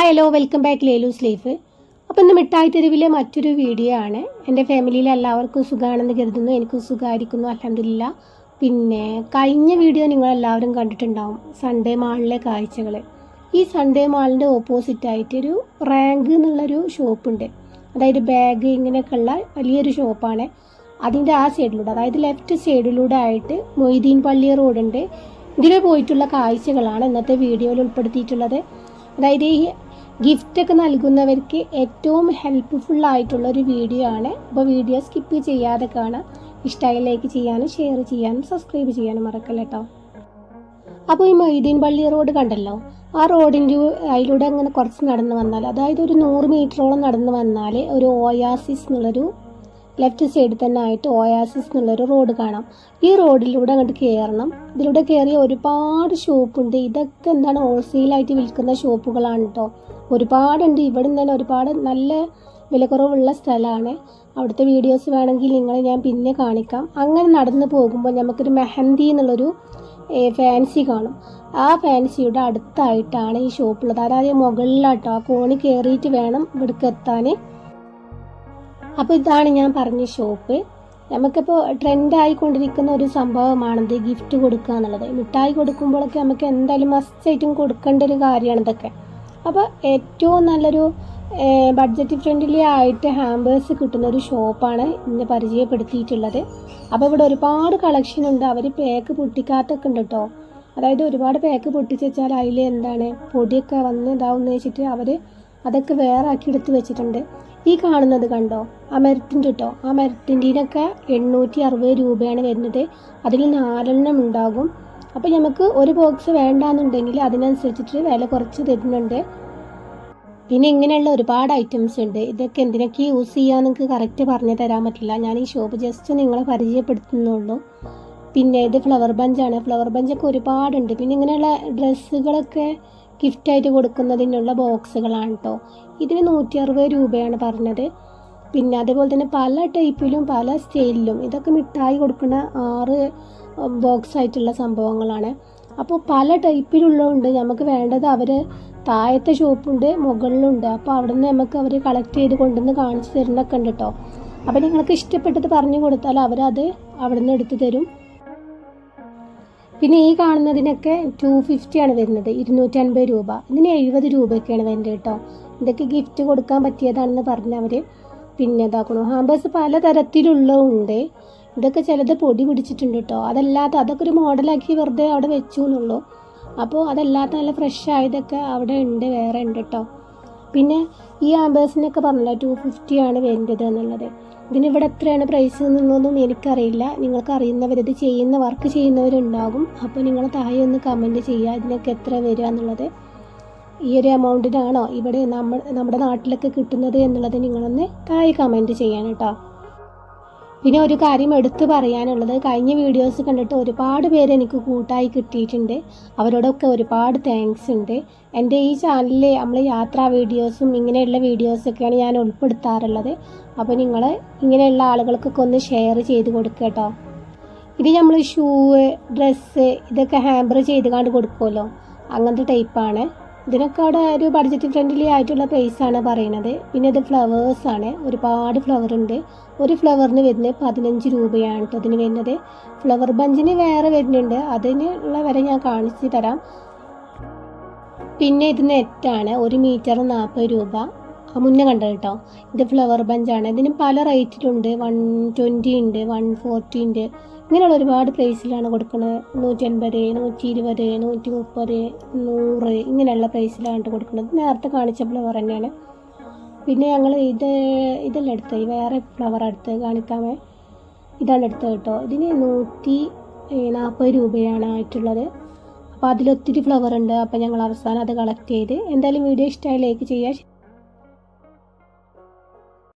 Hi hello welcome back Lelus life അപ്പോൾ ഇന്ന് മിഠായി തെരുവിലെ മറ്റൊരു വീഡിയോ ആണ്. എന്റെ ഫാമിലിയിൽ എല്ലാവർക്കും സുഖമാണെന്ന് കരുതുന്നു. എനിക്കും സുഖമായിരിക്കുന്നു അലഹമില്ല പിന്നെ കഴിഞ്ഞ വീഡിയോ നിങ്ങളെല്ലാവരും കണ്ടിട്ടുണ്ടാവും സൺഡേ മാളിലെ കാഴ്ചകൾ ഈ സൺഡേ മാളിന്റെ ഓപ്പോസിറ്റ് ആയിട്ട് ഒരു റാങ്ക് എന്നുള്ളൊരു ഷോപ്പുണ്ട് അതായത് ബാഗ് ഇങ്ങനെയൊക്കെയുള്ള വലിയൊരു ഷോപ്പാണ് അതിന്റെ ആ സൈഡിലൂടെ അതായത് ലെഫ്റ്റ് സൈഡിലൂടെ ആയിട്ട് മൊയ്തീൻ പള്ളി റോഡുണ്ട് ഇതിലെ പോയിട്ടുള്ള കാഴ്ചകളാണ് ഇന്നത്തെ വീഡിയോയിൽ ഉൾപ്പെടുത്തിയിട്ടുള്ളത്. അതായത് ഈ ഗിഫ്റ്റൊക്കെ നൽകുന്നവർക്ക് ഏറ്റവും ഹെൽപ്ഫുൾ ആയിട്ടുള്ള ഒരു വീഡിയോ ആണ്. അപ്പോൾ വീഡിയോ സ്കിപ്പ് ചെയ്യാതെ കാണാം. ഇഷ്ടമായി ലൈക്ക് ചെയ്യാനും ഷെയർ ചെയ്യാനും സബ്സ്ക്രൈബ് ചെയ്യാനും മറക്കല്ല കേട്ടോ അപ്പോൾ ഈ മൊയ്തീൻ പള്ളി റോഡ് കണ്ടല്ലോ? ആ റോഡിന്റെ അതിലൂടെ അങ്ങനെ കുറച്ച് നടന്നു വന്നാൽ അതായത് ഒരു നൂറ് മീറ്ററോളം നടന്നു വന്നാൽ ഒരു ഓയാസിസ് എന്നുള്ളൊരു ലെഫ്റ്റ് സൈഡിൽ തന്നെ ആയിട്ട് ഓയാസിസ് എന്നുള്ളൊരു റോഡ് കാണാം. ഈ റോഡിലൂടെ അങ്ങോട്ട് കയറണം ഇതിലൂടെ കയറിയ ഒരുപാട് ഷോപ്പുണ്ട് ഇതൊക്കെ എന്താണ് ഹോൾസെയിലായിട്ട് വിൽക്കുന്ന ഷോപ്പുകളാണ് കേട്ടോ ഒരുപാടുണ്ട് ഇവിടെ നിന്ന് തന്നെ ഒരുപാട് നല്ല വിലക്കുറവുള്ള സ്ഥലമാണ്. അവിടുത്തെ വീഡിയോസ് വേണമെങ്കിൽ നിങ്ങൾ ഞാൻ പിന്നെ കാണിക്കാം. അങ്ങനെ നടന്നു പോകുമ്പോൾ നമുക്കൊരു മെഹന്തി എന്നുള്ളൊരു ഫാൻസി കാണും. ആ ഫാൻസിയുടെ അടുത്തായിട്ടാണ് ഈ ഷോപ്പുള്ളത് അതായത് മുകളിലാട്ടോ. ആ കോണി കയറിയിട്ട് വേണം ഇവിടേക്ക് എത്താൻ. അപ്പോൾ ഇതാണ് ഞാൻ പറഞ്ഞ ഷോപ്പ് നമുക്കിപ്പോൾ ട്രെൻഡായിക്കൊണ്ടിരിക്കുന്ന ഒരു സംഭവമാണിത് ഗിഫ്റ്റ് കൊടുക്കുക എന്നുള്ളത്. മിഠായി കൊടുക്കുമ്പോഴൊക്കെ നമുക്ക് എന്തായാലും മസ്റ്റായിട്ടും കൊടുക്കേണ്ട ഒരു കാര്യമാണ് ഇതൊക്കെ. അപ്പോൾ ഏറ്റവും നല്ലൊരു ബഡ്ജറ്റ് ഫ്രണ്ട്ലി ആയിട്ട് ഹാമ്പേഴ്സ് കിട്ടുന്ന ഒരു ഷോപ്പാണ് ഇന്ന് പരിചയപ്പെടുത്തിയിട്ടുള്ളത്. അപ്പോൾ ഇവിടെ ഒരുപാട് കളക്ഷൻ ഉണ്ട്. അവർ പേക്ക് പൊട്ടിക്കാത്തൊക്കെ ഉണ്ട് കേട്ടോ അതായത് ഒരുപാട് പേക്ക് പൊട്ടിച്ച് വെച്ചാൽ അതിൽ എന്താണ് പൊടിയൊക്കെ വന്ന് ഇതാവുന്ന വെച്ചിട്ട് അവർ അതൊക്കെ വേറെ ആക്കി എടുത്ത് വെച്ചിട്ടുണ്ട്. ഈ കാണുന്നത് കണ്ടോ? ആ മരത്തിന്റെ കേട്ടോ ആ മരത്തിന്റെയൊക്കെ എണ്ണൂറ്റി അറുപത് രൂപയാണ് വരുന്നത്. അതിൽ നാലെണ്ണം ഉണ്ടാകും. അപ്പോൾ നമുക്ക് ഒരു ബോക്സ് വേണ്ടാന്നുണ്ടെങ്കിൽ അതിനനുസരിച്ചിട്ട് വില കുറച്ച് തരുന്നുണ്ട്. പിന്നെ ഇങ്ങനെയുള്ള ഒരുപാട് ഐറ്റംസ് ഉണ്ട്. ഇതൊക്കെ എന്തിനൊക്കെ യൂസ് ചെയ്യാമെന്ന് നിങ്ങൾക്ക് കറക്റ്റ് പറഞ്ഞു തരാൻ പറ്റില്ല. ഞാൻ ഈ ഷോപ്പ് ജസ്റ്റ് നിങ്ങളെ പരിചയപ്പെടുത്തുന്നുള്ളൂ. പിന്നെ ഇത് ഫ്ലവർ ബഞ്ചാണ് ഫ്ലവർ ബഞ്ചൊക്കെ ഒരുപാടുണ്ട്. പിന്നെ ഇങ്ങനെയുള്ള ഡ്രസ്സുകളൊക്കെ ഗിഫ്റ്റായിട്ട് കൊടുക്കുന്നതിനുള്ള ബോക്സുകളാണ് കേട്ടോ ഇതിന് നൂറ്റി അറുപത് രൂപയാണ് പറഞ്ഞത്. പിന്നെ അതേപോലെ തന്നെ പല ടൈപ്പിലും പല സ്റ്റൈലിലും ഇതൊക്കെ മിഠായി കൊടുക്കുന്ന ആറ് ബോക്സ് ആയിട്ടുള്ള സംഭവങ്ങളാണ്. അപ്പോൾ പല ടൈപ്പിലുള്ളതുണ്ട് നമുക്ക് വേണ്ടത് അവർ താഴത്തെ ഷോപ്പുണ്ട് മുകളിലുണ്ട്. അപ്പോൾ അവിടെ നിന്ന് നമുക്ക് അവർ കളക്ട് ചെയ്ത് കൊണ്ടുവന്ന് കാണിച്ചു തരുന്നൊക്കെ ഉണ്ട് കേട്ടോ അപ്പോൾ നിങ്ങൾക്ക് ഇഷ്ടപ്പെട്ടത് പറഞ്ഞു കൊടുത്താൽ അവരത് അവിടെ നിന്ന് എടുത്തു തരും. പിന്നെ ഈ കാണുന്നതിനൊക്കെ ടു ഫിഫ്റ്റിയാണ് വരുന്നത്. ഇരുന്നൂറ്റി അൻപത് രൂപ. ഇതിന് എഴുപത് രൂപയൊക്കെയാണ് വരുന്നത് കേട്ടോ. ഇതൊക്കെ ഗിഫ്റ്റ് കൊടുക്കാൻ പറ്റിയതാണെന്ന് പറഞ്ഞവർ പിന്നെ ഇതാക്കണു ഹാമ്പേഴ്സ് പലതരത്തിലുള്ളതുണ്ട്. ഇതൊക്കെ ചിലത് പൊടി പിടിച്ചിട്ടുണ്ട് കേട്ടോ. അതല്ലാത്ത അതൊക്കെ ഒരു മോഡലാക്കി വെറുതെ അവിടെ വെച്ചു എന്നുള്ളൂ അപ്പോൾ അതല്ലാത്ത നല്ല ഫ്രഷ് ആയതൊക്കെ അവിടെ ഉണ്ട് വേറെ ഉണ്ട് കേട്ടോ. പിന്നെ ഈ ആംബേഴ്സിനൊക്കെ പറഞ്ഞില്ല ടു ഫിഫ്റ്റി ആണ് വേണ്ടത് എന്നുള്ളത്. ഇതിന് ഇവിടെ എത്രയാണ് പ്രൈസ് എന്നുള്ളതൊന്നും എനിക്കറിയില്ല. നിങ്ങൾക്ക് അറിയുന്നവർ ഇത് ചെയ്യുന്ന വർക്ക് ചെയ്യുന്നവരുണ്ടാകും. അപ്പോൾ നിങ്ങൾ താഴെ ഒന്ന് കമന്റ് ചെയ്യുക ഇതിനൊക്കെ എത്ര വരിക എന്നുള്ളത്. ഈ ഒരു എമൗണ്ടിനാണോ ഇവിടെ നമ്മൾ നമ്മുടെ നാട്ടിലൊക്കെ കിട്ടുന്നത് എന്നുള്ളത് നിങ്ങളൊന്ന് താഴെ കമന്റ് ചെയ്യാൻ കേട്ടോ. പിന്നെ ഒരു കാര്യം എടുത്തു പറയാനുള്ളത്. കഴിഞ്ഞ വീഡിയോസ് കണ്ടിട്ട് ഒരുപാട് പേര് എനിക്ക് കൂട്ടായി കിട്ടിയിട്ടുണ്ട്. അവരോടൊക്കെ ഒരുപാട് താങ്ക്സ് ഉണ്ട്. എന്റെ ഈ ചാനലിൽ നമ്മൾ യാത്രാ വീഡിയോസും ഇങ്ങനെയുള്ള വീഡിയോസൊക്കെയാണ് ഞാൻ ഉൾപ്പെടുത്താറുള്ളത്. അപ്പോൾ നിങ്ങൾ ഇങ്ങനെയുള്ള ആളുകൾക്കൊക്കെ ഒന്ന് ഷെയർ ചെയ്ത് കൊടുക്കുക കേട്ടോ ഇത് നമ്മൾ ഷൂ ഡ്രസ്സ് ഇതൊക്കെ ഹാമ്പർ ചെയ്ത് കണ്ട് കൊടുക്കുമല്ലോ അങ്ങനത്തെ ടൈപ്പാണ് ഇതിനൊക്കെ അവിടെ ഒരു ബഡ്ജറ്റ് ഫ്രണ്ട്ലി ആയിട്ടുള്ള പ്രൈസാണ് പറയുന്നത്. പിന്നെ ഇത് ഫ്ലവേഴ്സ് ആണ്. ഒരുപാട് ഫ്ലവർ ഉണ്ട്. ഒരു ഫ്ലവറിന് വരുന്നത് പതിനഞ്ച് രൂപയാണ് കേട്ടോ അതിന് വരുന്നത്. ഫ്ലവർ ബഞ്ചിന് വേറെ വരുന്നുണ്ട്. അതിന് ഉള്ള വില ഞാൻ കാണിച്ചു തരാം. പിന്നെ ഇത് നെറ്റാണ് ഒരു മീറ്റർ നാൽപ്പത് രൂപ. മുന്നേ കണ്ടത് കേട്ടോ ഇത് ഫ്ലവർ ബഞ്ചാണ് ഇതിന് പല റേറ്റിലുണ്ട് വൺ ട്വന്റി ഉണ്ട് വൺ ഫോർട്ടി ഉണ്ട്. ഇങ്ങനെയുള്ള ഒരുപാട് പ്രൈസിലാണ് കൊടുക്കുന്നത് നൂറ്റി അൻപത് നൂറ്റി ഇരുപത് നൂറ്റി മുപ്പത് നൂറ് ഇങ്ങനെയുള്ള പ്രൈസിലാണ് കൊടുക്കുന്നത് നേരത്തെ കാണിച്ചപ്പോൾ തന്നെയാണ്. പിന്നെ ഞങ്ങൾ ഇത് ഇതെല്ലാം എടുത്തത് വേറെ ഫ്ലവർ എടുത്ത് കാണിക്കാമേ. ഇതാണ് എടുത്തത് കേട്ടോ. ഇതിന് നൂറ്റി നാൽപ്പത് രൂപയാണ് ആയിട്ടുള്ളത്. അപ്പോൾ അതിലൊത്തിരി ഫ്ലവർ ഉണ്ട്. അപ്പോൾ ഞങ്ങൾ അവസാനം അത് കളക്ട് ചെയ്ത് എന്തായാലും വീഡിയോ ഇഷ്ടമായി ലൈക്ക് ചെയ്യുക.